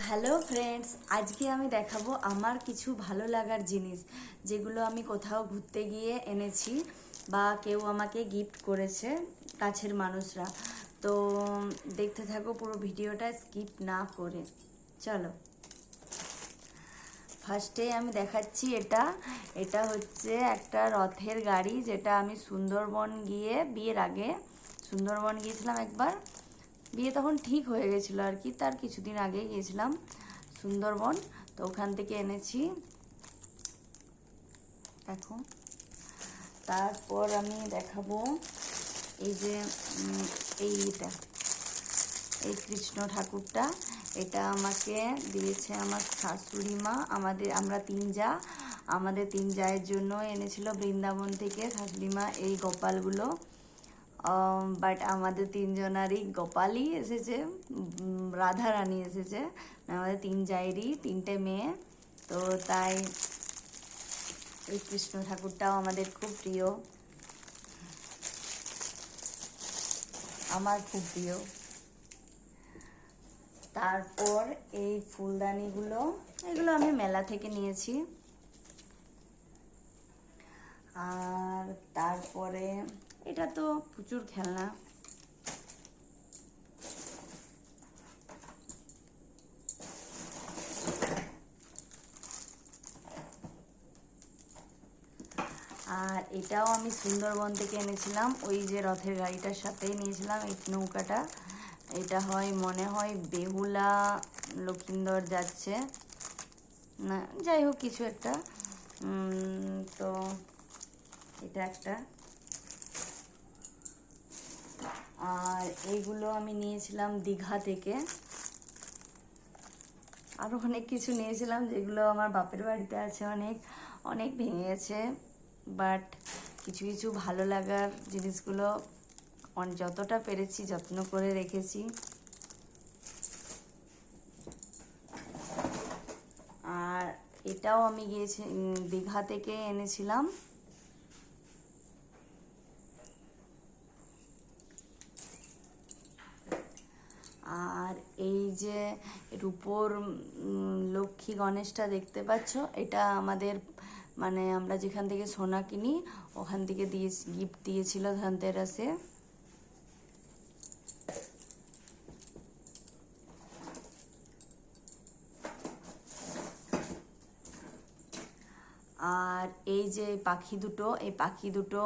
Hello friends, আজকে আমি দেখাবো আমার কিছু ভালো লাগার জিনিস, যেগুলো আমি কোথাও ঘুরতে গিয়ে এনেছি বা কেউ আমাকে গিফট করেছে কাছের মানুষরা। তো, দেখতে থাকো পুরো ভিডিওটা স্কিপ না করে। চলো। ফার্স্টে আমি দেখাচ্ছি এটা। এটা হচ্ছে একটা রথের গাড়ি, যেটা আমি সুন্দরবন গিয়ে, বিয়ের আগে সুন্দরবন গিয়েছিলাম একবার। বিয়ে তখন ঠিক হয়ে গেছিল আর কি, তার কিছুদিন আগে গিয়েছিলাম সুন্দরবন, তো ওখান থেকে এনেছি। দেখো, তারপর আমি দেখাবো এই যে এইটা এই কৃষ্ণ ঠাকুরটা, এটা আমাকে দিয়েছে আমার শাশুড়ি মা, আমাদের, আমরা তিন যা, আমাদের তিন জায়ের জন্য এনেছিল বৃন্দাবন থেকে শাশুড়ি মা এই গোপালগুলো। বাট আমাদের তিনজনারই গোপালই এসেছে রাধা রানী এসেছে, আমাদের তিন জায়েরই তিনটে মেয়ে। তো তাই এই কৃষ্ণ ঠাকুরটাও আমাদের খুব প্রিয়। আমার খুব প্রিয়। তারপর এই ফুলদানিগুলো, এগুলো আমি মেলা থেকে নিয়েছি। আর তারপরে এটা তো প্রচুর খেলনা। আর এটাও আমি সুন্দরবন থেকে এনেছিলাম। ওই যে রথের গাড়িটার সাথেই নিয়েছিলাম এই নৌকাটা। এটা হয়, মনে হয় বেহুলা, লক্ষিন্দর যাচ্ছে। না, যাই হোক, কিছু একটা। তো এটা একটা। আর এইগুলো আমি নিয়েছিলাম দীঘা থেকে। আরও অনেক কিছু নিয়েছিলাম যেগুলো আমার বাপের বাড়িতে আছে, অনেক অনেক ভেঙে গেছে বাট কিছু কিছু ভালো লাগার জিনিসগুলো যতটা পেরেছি যত্ন করে রেখেছি। আর এটাও আমি গিয়েছি দীঘা থেকে এনেছিলাম আর এই যে রূপোর লক্ষ্মী গণেশটা দেখতে পাচ্ছ, এটা আমাদের মানে আমরা যেখান থেকে সোনা কিনি, ওখান থেকে দিয়ে গিফট দিয়েছিল ধনতেরাসে। আর এই যে পাখি দুটো, এই পাখি দুটো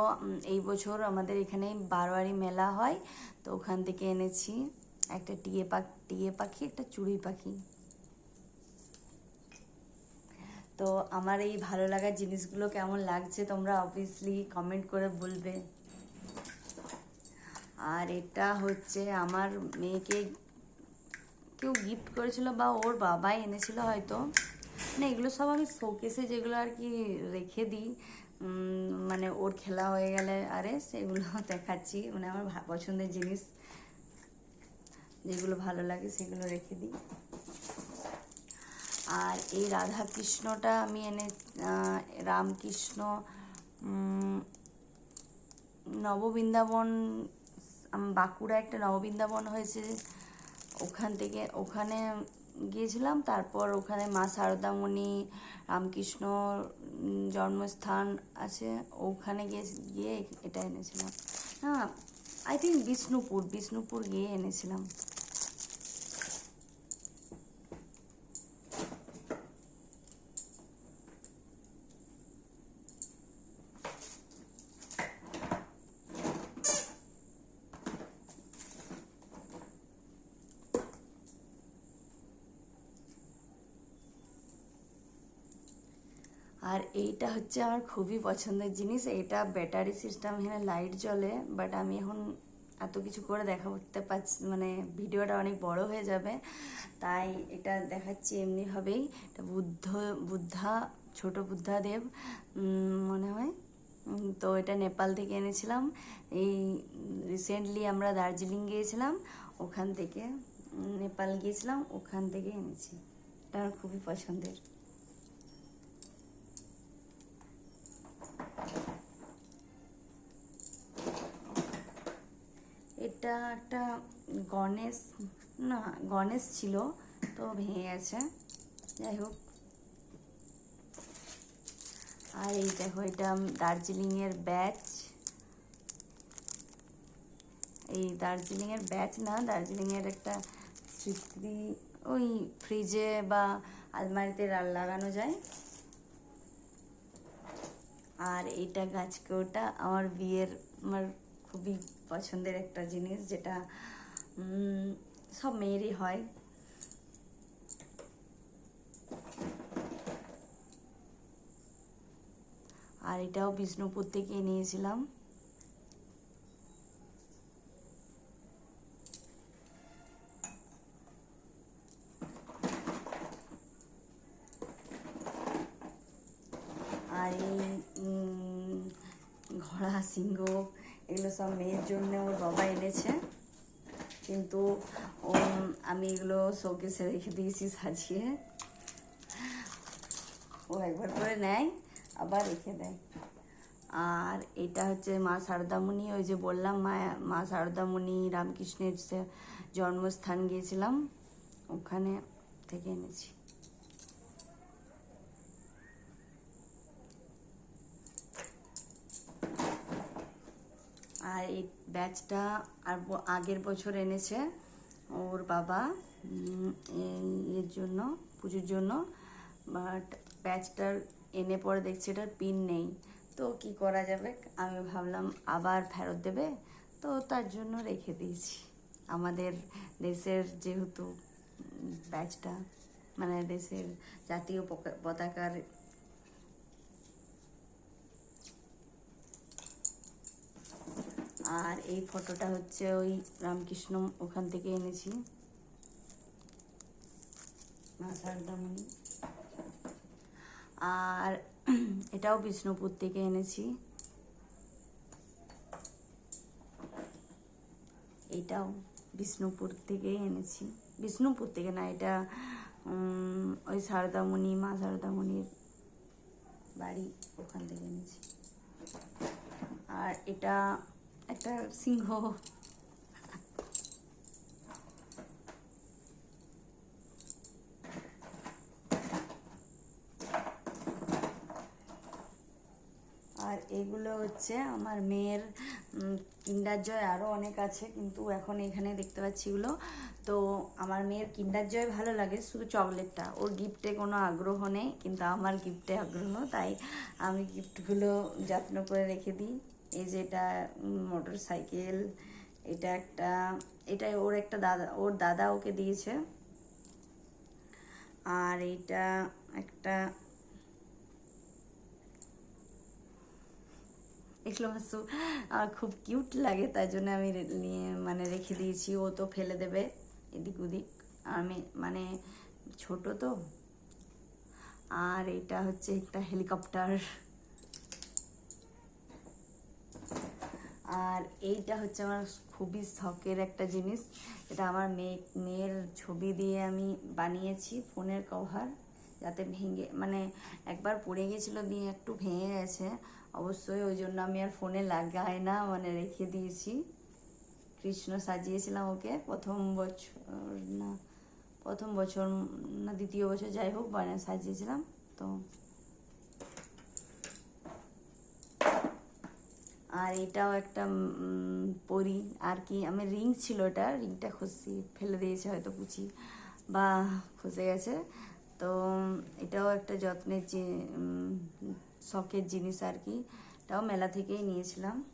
এই বছর আমাদের এখানে বারোয়ারি মেলা হয়, তো ওখান থেকে এনেছি। একটা টিয়ে পাখি টিয়ে পাখি, একটা চুড়ি পাখি। তো আমার এই ভালো লাগার জিনিসগুলো কেমন লাগছে তোমরা অবভিয়াসলি কমেন্ট করে বলবে। আর এটা হচ্ছে আমার মেয়েকে কেউ গিফট করেছিল বা ওর বাবাই এনেছিল হয়তো। মানে এগুলো সব আমি শোকেসে যেগুলো আর কি রেখে দিই মানে ওর খেলা হয়ে গেলে, আরে সেগুলো দেখাচ্ছি। মানে আমার পছন্দের জিনিস। যেগুলো ভালো লাগে সেগুলো রেখে দিই। আর এই রাধা কৃষ্ণটা আমি এনে রামকৃষ্ণ নববৃন্দাবন বাঁকুড়া একটা নববৃন্দাবন হয়েছে। ওখান থেকে, ওখানে গিয়েছিলাম, তারপর ওখানে মা শারদামণি রামকৃষ্ণ জন্মস্থান আছে, ওখানে গিয়ে গিয়ে এটা এনেছিলাম। হ্যাঁ আই থিঙ্ক বিষ্ণুপুর বিষ্ণুপুর গিয়ে এনেছিলাম আর এইটা হচ্ছে আমার খুবই পছন্দের জিনিস। এটা ব্যাটারি সিস্টেম এখানে লাইট জ্বলে বাট আমি এখন এত কিছু করে দেখাতে পারছি মানে ভিডিওটা অনেক বড় হয়ে যাবে। তাই এটা দেখাচ্ছি এমনিভাবেই। এটা বুদ্ধ, বুদ্ধা, ছোট বুদ্ধাদেব মনে হয়। তো এটা নেপাল থেকে এনেছিলাম। এই রিসেন্টলি আমরা দার্জিলিং গিয়েছিলাম, ওখান থেকে নেপাল গিয়েছিলাম, ওখান থেকে এনেছি। এটা আমার খুবই পছন্দের। এটা একটা গণেশ, না, গণেশ ছিল, তো ভেঙে গেছে। যাই হোক। আর এই দেখো, এটা দার্জিলিংয়ের ব্যাচ। এই দার্জিলিংয়ের ব্যাচ না, দার্জিলিংয়ের একটা স্মৃতি, ওই ফ্রিজে বা আলমারিতে লাগানো যায়। আর এইটা গাছকেওটা আমার বিয়ের, আমার খুবই পছন্দের একটা জিনিস যেটা সব মেয়েরই হয়। আর এটাও বিষ্ণুপুর থেকে নিয়েছিলাম। আর এই ঘোড়া, সিংহ এগুলো সব মেয়ের জন্য ওর বাবা এনেছে। কিন্তু উম, আমি এগুলো শোকেসে রেখে দিয়েছি সাজিয়ে। ও একবার করে নেয় আবার রেখে দেয়। আর এটা হচ্ছে মা শারদামণি ওই যে বললাম মা মা শারদামণি রামকৃষ্ণের জন্মস্থান গিয়েছিলাম ওখানে থেকে এনেছি আর এই ব্যাচটা আর আগের বছর এনেছে ওর বাবা এর জন্য, পুজোর জন্য। বাট ব্যাচটার এনে পরে দেখছি এটার পিন নেই। তো কি করা যাবে? আমি ভাবলাম আবার ফেরত দেবে। তো তার জন্য রেখে দিয়েছি। আমাদের দেশের যেহেতু ব্যাচটা মানে দেশের জাতীয় পতাকার আর এই ফটোটা হচ্ছে ওই রামকৃষ্ণ ওখান থেকে এনেছি। মা শারদামণি আর এটাও বিষ্ণুপুর থেকে এনেছি। এটাও বিষ্ণুপুর থেকেই এনেছি। বিষ্ণুপুর থেকে না, এটা ওই সারদামণি, মা সারদামণির বাড়ি ওখান থেকে এনেছি। আর এটা একটা সিংহ। আর এগুলো হচ্ছে আমার মেয়ের কিন্ডার জয় আরও অনেক আছে, কিন্তু এখন এখানে দেখতে পাচ্ছি এগুলো। তো আমার মেয়ের কিন্ডার জয় ভালো লাগে, শুধু চকলেটটা। ওর গিফটে কোনো আগ্রহ নেই, কিন্তু আমার গিফটে আগ্রহ, তাই আমি গিফটগুলো যত্ন করে রেখে দিই। এই যে এটা মোটর সাইকেল এটা একটা, এটা ওর একটা দাদা, ওর দাদা ওকে দিয়েছে। আর এটা একটা, এগুলো আমার খুব কিউট লাগে, তাই জন্য আমি নিয়ে মানে রেখে দিয়েছি। ও তো ফেলে দেবে এদিক ওদিক। আমি মানে ছোট তো। আর এটা হচ্ছে একটা হেলিকপ্টার। আর এইটা হচ্ছে আমার খুবই শখের একটা জিনিস। এটা আমার মেয়ে, মেয়ের ছবি দিয়ে আমি বানিয়েছি ফোনের কভার, যাতে ভেঙে মানে একবার পড়ে গেছিল, দিয়ে একটু ভেঙে গেছে। অবশ্যই ওই জন্য আমি আর ফোনে লাগাই না মানে রেখে দিয়েছি। কৃষ্ণ সাজিয়েছিলাম ওকে প্রথম বছর, না, প্রথম বছর না, দ্বিতীয় বছর যাই হোক মানে সাজিয়েছিলাম, তো আর এটাও একটা পরি। আর কি আমি রিং ছিল এটা রিংটা খুশি ফেলে দিয়েছে হয়তো পুচি বা খসে গেছে। তো, এটাও একটা যত্নের যে শখের জিনিস আর কি। এটাও মেলা থেকেই নিয়েছিলাম।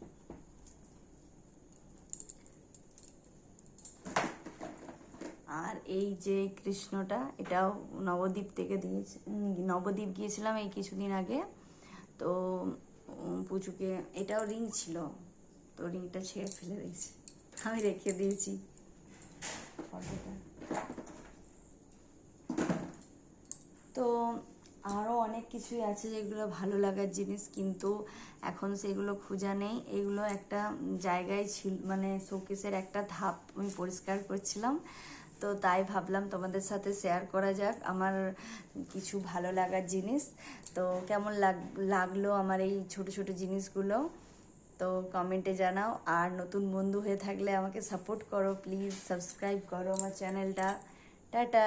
আর এই যে কৃষ্ণটা, এটাও নবদ্বীপ থেকে দিয়েছে নবদ্বীপ গিয়েছিলাম এই কিছুদিন আগে। তো পুচুকে এটাও রিং ছিল। তো রিংটা ছেড়ে ফেলে দিয়েছি। আমি রেখে দিয়েছি। তো আরও অনেক কিছুই আছে যেগুলো ভালো লাগার জিনিস, কিন্তু এখন সেগুলো খোঁজা নেই। এগুলো একটা জায়গায় ছিল মানে শোকেসের একটা ধাপ আমি পরিষ্কার করছিলাম। তো তাই ভাবলাম তোমাদের সাথে শেয়ার করা যাক আমার কিছু ভালো লাগার জিনিস। তো কেমন লাগ, লাগল আমার এই ছোট ছোট জিনিসগুলো? তো কমেন্টে জানাও। আর নতুন বন্ধু হয়ে থাকলে আমাকে সাপোর্ট করো প্লিজ সাবস্ক্রাইব করো আমার চ্যানেলটা টাটা!